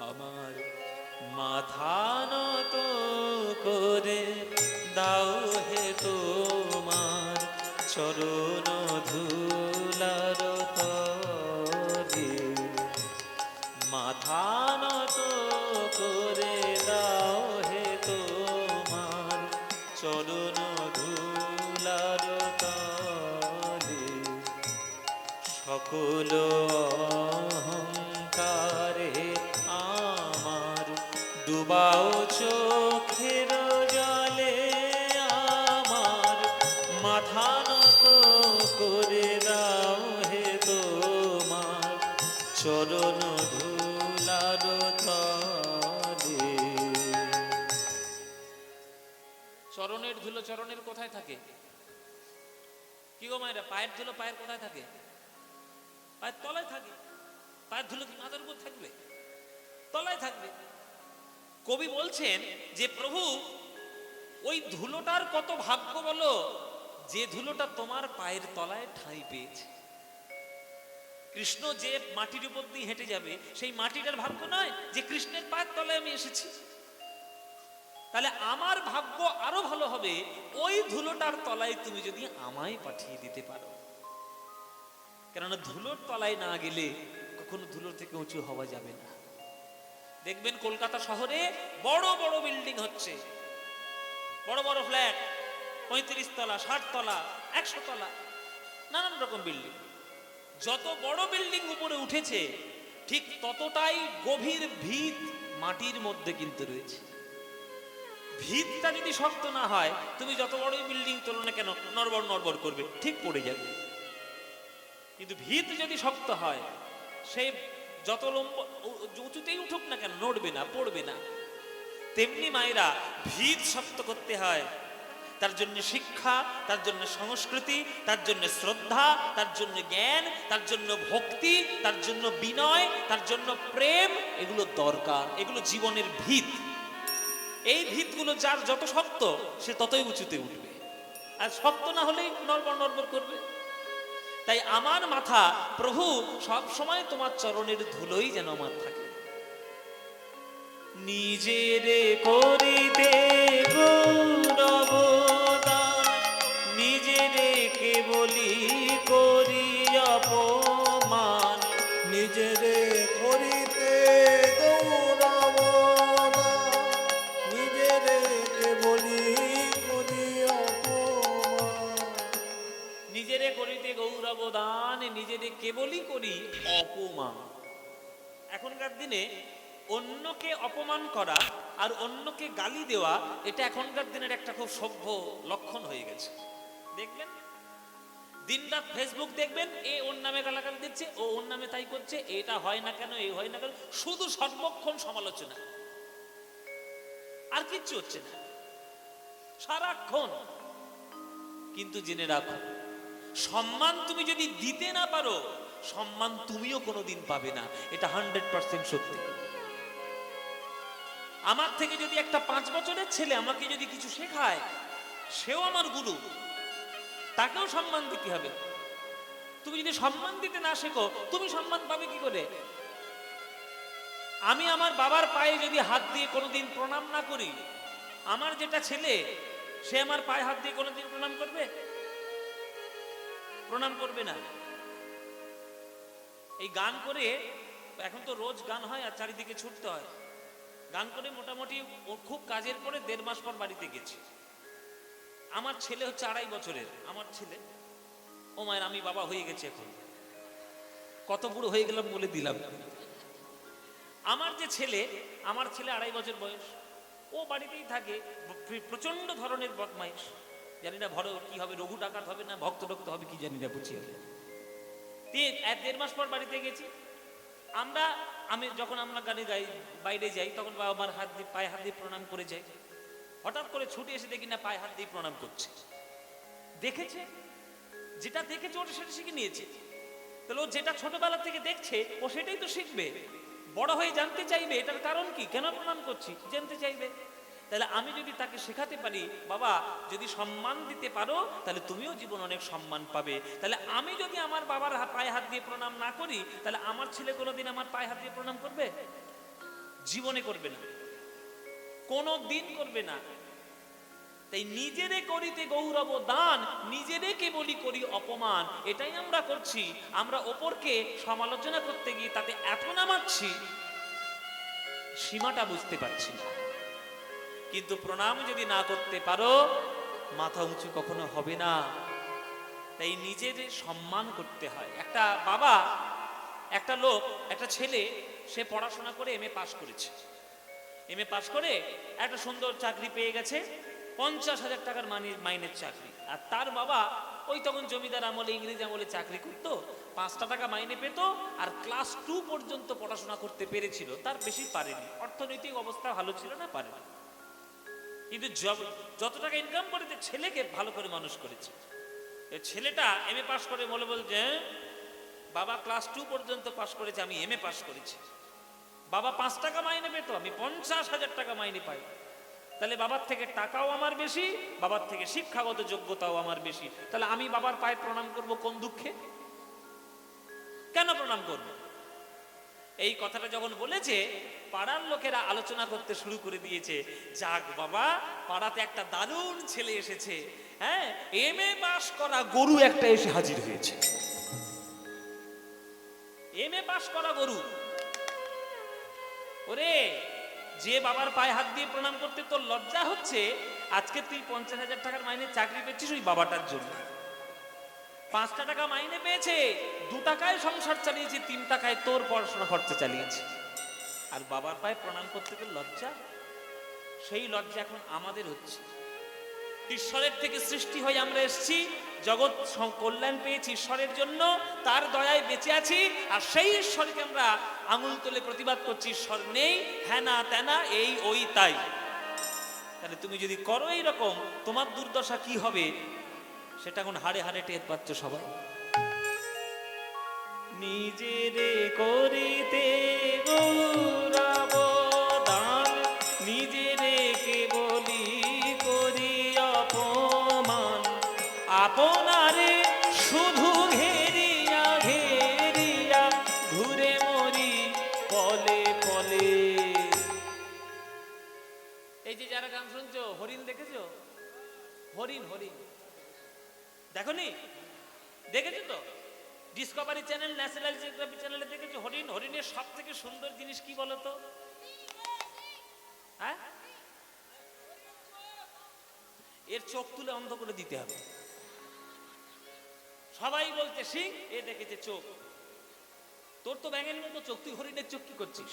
আমার মাথা নত করে দাও হে তোমার চরণ ধুলার তলে মাথা নত করে দাও হে তোমার চরণ ধুলার তলে সকল চরণের ধুলো চরণের কোথায় থাকে? কি গো মায়েরা, পায়ের ধুলো পায়ের কোথায় থাকে? পায়ের তলায় থাকে। পায়ের ধুলো কি মাথার উপর থাকবে? তলায় থাকবে। কবি বলছেন যে, প্রভু, ওই ধুলোটার কত ভাগ্য বলো, যে ধুলোটা তোমার পায়ের তলায় ঠাঁই পেয়েছে। কৃষ্ণ যে মাটির উপর দিয়ে হেঁটে যাবে, সেই মাটিটার ভাগ্য নয় যে কৃষ্ণের পায়ের তলায় আমি এসেছি। তাহলে আমার ভাগ্য আরও ভালো হবে, ওই ধুলোটার তলায় তুমি যদি আমায় পাঠিয়ে দিতে পারো। কেননা ধুলোর তলায় না গেলে কখনো ধুলোর থেকে উঁচু হওয়া যাবে না। দেখবেন কলকাতা শহরে বড় বড় বিল্ডিং হচ্ছে। বড় বড় ফ্ল্যাট, পঁয়ত্রিশ তলা, ষাট তলা, একশো তলা, নানান রকম বিল্ডিং। যত বড় বিল্ডিং উপরে উঠেছে, ঠিক ততটাই গভীর ভিত মাটির মধ্যে কিন্তু রয়েছে। ভিতটা যদি শক্ত না হয়, তুমি যত বড়ই বিল্ডিং তোলো না কেন, নড়বড় নড়বড় করবে, ঠিক পড়ে যাবে। কিন্তু ভিত যদি শক্ত হয়, সে যত লম্ব উঁচুতেই উঠুক না কেন, নড়বে না, পড়বে না। তেমনি মায়েরা ভিত শক্ত করতে হয়। তার জন্য শিক্ষা, তার জন্য সংস্কৃতি, তার জন্য শ্রদ্ধা, তার জন্য জ্ঞান, তার জন্য ভক্তি, তার জন্য বিনয়, তার জন্য প্রেম, এগুলো দরকার। এগুলো জীবনের ভিত। এই ভিতগুলো যার যত শক্ত, সে ততই উঁচুতে উঠবে। আর শক্ত না হলেই নড়বড় নড়বড় করবে। তাই আমার মাথা, প্রভু, সব সময় তোমার চরণের ধুলোই যেন আমার থাকে। নিজের করিতে নিজেরে কেবলি করি দান নিজেরে কেবলই করি অপমান। এখনকার দিনে অন্যকে অপমান করা আর অন্যকে গালি দেওয়া, এটা এখনকার দিনের একটা খুব সভ্য লক্ষণ হয়ে গেছে। দেখবেন দিনরাত ফেসবুক দেখবেন, এ ওর নামে গালাগালি দিচ্ছে, ও ওর নামে তাই করছে, এটা হয় না কেন এই হয় না কেন, শুধু সর্বক্ষণ সমালোচনা। আর কিচ্ছু হচ্ছে না। সারাক্ষণ। কিন্তু জেনে রাখো সম্মান তুমি যদি দিতে না পারো, সম্মান তুমিও কোনোদিন পাবে না। এটা হান্ড্রেড পার্সেন্ট সত্যি। আমার থেকে যদি একটা পাঁচ বছরের ছেলে আমাকে যদি কিছু শেখায়, সেও আমার গুরু। তাকেও সম্মান দিতে হবে। তুমি যদি সম্মান দিতে না শেখো, তুমি সম্মান পাবে কি করে? আমি আমার বাবার পায়ে যদি হাত দিয়ে কোনোদিন প্রণাম না করি, আমার যেটা ছেলে, সে আমার পায়ে হাত দিয়ে কোনোদিন প্রণাম করবে? প্রণাম করবে না। এই গান করে এখন তো রোজ গান হয় আর চারিদিকে ছুটতে হয়। গান করে মোটামুটি ও খুব কাজের পরে দেড় মাস পর বাড়িতে গেছি। আমার ছেলে হচ্ছে আড়াই বছরের, আমার ছেলে। ও মায়ের আমি বাবা হয়ে গেছি এখন। কত বুড়ো হয়ে গেলাম বলে দিলাম। আমার যে ছেলে, আমার ছেলে আড়াই বছর বয়স। ও বাড়িতেই থাকে, প্র- প্রচণ্ড ধরনের বদমাইশ। জানি না ভর কি হবে, রঘু ডাকাত হবে না ভক্ত রক্ত হবে, কি জানি না বুঝি হবে। এক দেড় মাস পর বাড়িতে গেছি। আমরা, আমি যখন আমরা গাড়ি গাই, বাইরে যাই, তখন বাবা আমার হাত দিয়ে, পায়ে হাত দিয়ে প্রণাম করে যাই। হঠাৎ করে ছুটে এসে দেখি না, পায়ে হাত দিয়ে প্রণাম করছে। দেখেছে? যেটা দেখেছে, ওটা সেটা শিখে নিয়েছে। তাহলে ও যেটা ছোটবেলা থেকে দেখছে, ও সেটাই তো শিখবে। বড় হয়ে জানতে চাইবে, এটার কারণ কি? কেন প্রণাম করছি? জানতে চাইবে। তাহলে আমি যদি তাকে শেখাতে পারি, বাবা, যদি সম্মান দিতে পারো, তাহলে তুমিও জীবন অনেক সম্মান পাবে। তাহলে আমি যদি আমার বাবার পায়ে হাত দিয়ে প্রণাম না করি, তাহলে আমার ছেলে কোনোদিন আমার পায়ে হাত দিয়ে প্রণাম করবে? জীবনে করবে না। কোনো দিন করবে না। তাই নিজেরে করিতে গৌরব দান, নিজেরে কেবলই করি অপমান। এটাই আমরা করছি। আমরা ওপরকে সমালোচনা করতে গিয়ে তাতে এত নামাচ্ছি, সীমাটা বুঝতে পারছি না। কিন্তু প্রণাম যদি না করতে পারো, মাথা উঁচু কখনো হবে না। তাই নিজের সম্মান করতে হয়। একটা বাবা, একটা লোক, একটা ছেলে, সে পড়াশোনা করে এম এ পাশ করেছে। এম এ পাশ করে একটা সুন্দর চাকরি পেয়ে গেছে, পঞ্চাশ হাজার টাকার মানি মাইনের চাকরি। আর তার বাবা ওই তখন জমিদার আমলে, ইংরেজি আমলে চাকরি করতো, পাঁচটা টাকা মাইনে পেত, আর ক্লাস টু পর্যন্ত পড়াশোনা করতে পেরেছিল। তার বেশি পারেনি। অর্থনৈতিক অবস্থা ভালো ছিল না, পারেনি। কিন্তু যত টাকা ইনকাম করেছে ছেলেকে ভালো করে মানুষ করেছে। ছেলেটা এম এ পাশ করে বলে বলছে "হ্যাঁ, বাবা ক্লাস টু পর্যন্ত পাশ করেছে আমি এম এ পাশ করেছি। বাবা পাঁচ টাকা মাইনে পেত আমি পঞ্চাশ হাজার টাকা মাইনে পাই। তাহলে বাবার থেকে টাকাও আমার বেশি বাবার থেকে শিক্ষাগত যোগ্যতাও আমার বেশি। তাহলে আমি বাবার পায়ে প্রণাম করব কোন দুঃখে? কেন প্রণাম করব? এই কথাটা যখন বলেছে, পাড়ার লোকেরা আলোচনা করতে শুরু করে দিয়েছে, যাক বাবা, পাড়াতে একটা দারুণ ছেলে এসেছে হ্যাঁ? এম এ পাস করা গরু একটা এসে হাজির হয়েছে। এম এ পাস করা গরু। ওরে, যে বাবার পায়ে হাত দিয়ে প্রণাম করতে তোর লজ্জা হচ্ছে, আজকে তুই পঞ্চাশ হাজার টাকার মাইনে চাকরি পেয়েছিস ওই বাবাটার জন্য। পাঁচটা টাকা মাইনে পেয়েছে, দু টাকায় সংসার চালিয়েছে, তিন টাকায় তোর পড়াশোনা খরচা চালিয়েছে। আর বাবার পায়ে প্রণাম করতে গেলে লজ্জা? সেই লজ্জা এখন আমাদের হচ্ছে। ঈশ্বরের থেকে সৃষ্টি হয়ে আমরা এসেছি, জগৎ কল্যাণ পেয়েছি ঈশ্বরের জন্য, তার দয়ায় বেঁচে আছি, আর সেই ঈশ্বরকে আমরা আঙুল তুলে প্রতিবাদ করছি, ঈশ্বর নেই হ্যাঁ না তেনা এই, ওই, তাই। তাহলে তুমি যদি করো এইরকম, তোমার দুর্দশা কি হবে? সেটা এখন হাড়ে হাড়ে টের পাচ্ছ সবাই? নিজেরে করিতে দান আপনারে শুধু ঘেরিয়া ঘেরিয়া ঘুরে মরি এই যে যারা গান শুনছো, হরিণ দেখেছ? হরিণ হরিণ। দেখনি? দেখেছ তো? ডিসকভারি চ্যানেল ন্যাশনাল জিওগ্রাফি চ্যানেলে দেখেছ? হরিণ, হরিণের সব থেকে সুন্দর জিনিস কি বলতো? হ্যাঁ? এর চোখ তুলে অন্ধ করে দিতে হবে। সবাই বলছে, সিং, এ দেখেছে চোখ। তোর তো ব্যাঙের মতো চোখ, তুই হরিণের চোখ কি করছিস?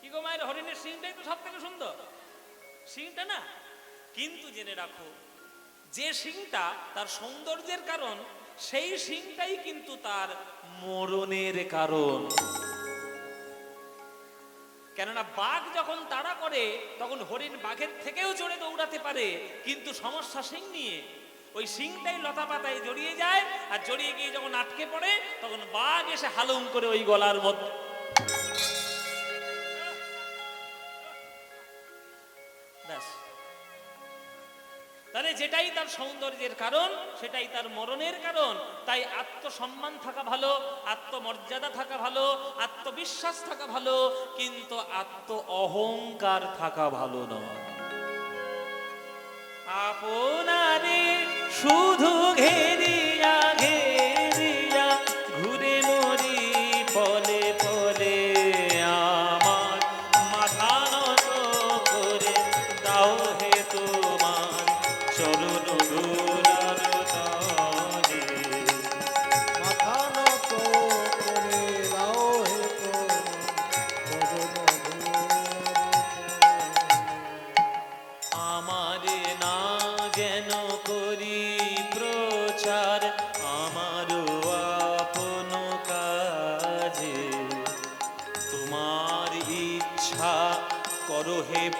কি গো মায়ের, হরিণের সিংটাই তো সব থেকে সুন্দর। সিংটা না, কিন্তু জেনে রাখো যে সিংটা তার সৌন্দর্যের কারণ, সেই সিংটাই কিন্তু তার মরণের কারণ। কেননা বাঘ যখন তাড়া করে, তখন হরিণ বাঘের থেকেও জোরে দৌড়াতে পারে। কিন্তু সমস্যা সিং নিয়ে। ওই সিংটাই লতা পাতায় জড়িয়ে যায়, আর জড়িয়ে গিয়ে যখন আটকে পড়ে, তখন বাঘ এসে হালুম করে ওই গলার মধ্যে তাহলে যেটাই তার সৌন্দর্যের কারণ, সেটাই তার মরণের কারণ। তাই আত্মসম্মান থাকা ভালো, আত্মমর্যাদা থাকা ভালো, আত্মবিশ্বাস থাকা ভালো, কিন্তু আত্ম অহংকার থাকা ভালো নয়। আপনারে শুধু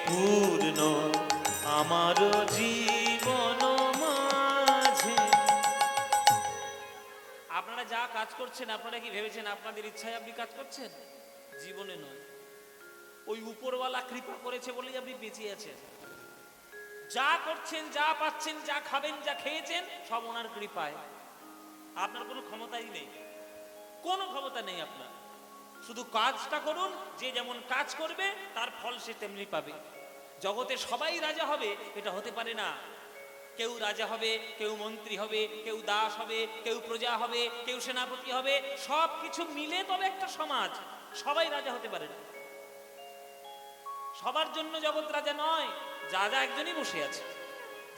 পূর্ণ আমার জীবন মাঝে। আপনারা যা কাজ করছেন, আপনারা কি ভেবেছেন আপনাদের ইচ্ছায় আপনি কাজ করছেন? জীবনে নয়। ওই উপরওয়ালা কৃপা করেছে বলেই আপনি বেঁচে আছেন। যা করছেন, যা পাচ্ছেন, যা খাবেন, যা খেয়েছেন, সব ওনার কৃপায়। আপনার কোনো ক্ষমতাই নেই। কোনো ক্ষমতা নেই আপনার। শুধু কাজটা করুন, যে যেমন কাজ করবে, তার ফল সে তেমনি পাবে। জগতে সবাই রাজা হবে, এটা হতে পারে না। কেউ রাজা হবে, কেউ মন্ত্রী হবে, কেউ দাস হবে, কেউ প্রজা হবে, কেউ সেনাপতি হবে সব কিছু মিলে তবে একটা সমাজ। সবাই রাজা হতে পারে না। সবার জন্য জগৎ রাজা নয়, যা একজনই বসে আছে।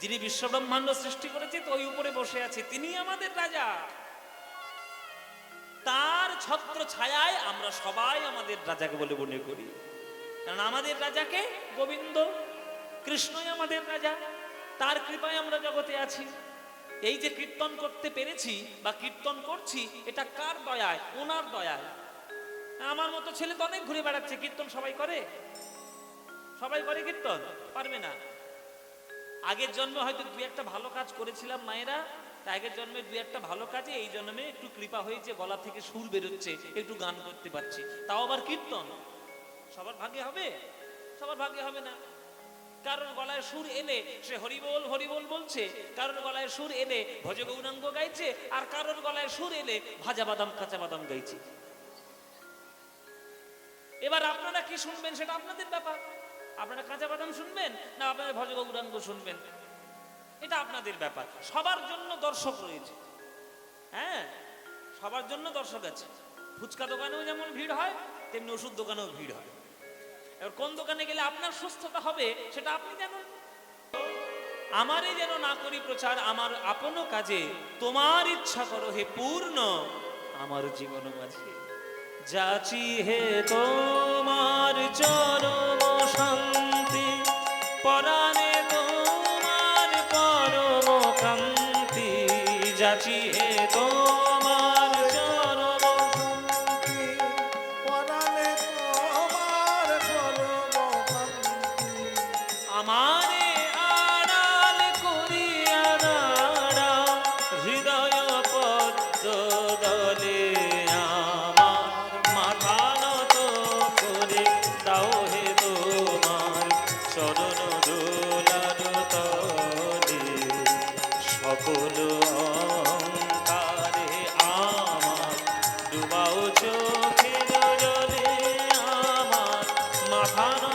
যিনি বিশ্বব্রহ্মাণ্ড সৃষ্টি করেছে তো ওই উপরে বসে আছে, তিনি আমাদের রাজা। তার ছত্র ছায়ায় আমরা সবাই আমাদের রাজাকে বলে মনে করি। কারণ আমাদের রাজাকে গোবিন্দ, কৃষ্ণই আমাদের রাজা, তার কৃপায় আমরা জগতে আছি। এই যে কীর্তন করতে পেরেছি বা কীর্তন করছি, এটা কার দয়ায়? ওনার দয়ায়। আমার মতো ছেলে তো অনেক ঘুরে বেড়াচ্ছে, কীর্তন সবাই করে? সবাই করে কীর্তন? পারবে না। আগের জন্মে হয়তো দু একটা ভালো কাজ করেছিলাম মায়েরা আগের জন্মে দু একটা ভালো কাজে এই জন্মে একটু কৃপা হয়েছে, গলা থেকে সুর বেরোচ্ছে, একটু গান করতে পারছি। তাও আবার কীর্তন? সবার ভাগ্যে হবে? সবার ভাগ্যে হবে না। কারণ গলায় সুর এলে সে হরিবোল হরিবোল বলছে। কারোর গলায় সুর এলে ভজ গৌরাঙ্গ গাইছে। আর কারোর গলায় সুর এলে ভাজা বাদাম, কাঁচা বাদাম গাইছে। এবার আপনারা কি শুনবেন সেটা আপনাদের ব্যাপার। আপনারা কাঁচা বাদাম শুনবেন না আপনারা ভজ গৌরাঙ্গ শুনবেন? এটা আপনাদের ব্যাপার। সবার জন্য দর্শক রয়েছে। হ্যাঁ সবার জন্য দর্শক আছে। ফুচকা দোকানেও যেমন ভিড় হয়, তেমনি ওষুধ দোকানেও ভিড় হয়। এবার কোন দোকানে গেলে আপনার সুস্থতা হবে, সেটা আপনি জানেন। আমারই যেন না করি প্রচার, আমার আপন কাজে। তোমার ইচ্ছা করো হে পূর্ণ, আমার জীবন মাঝে। যাচি হে তোমার চরম শান্তি 아, 사나?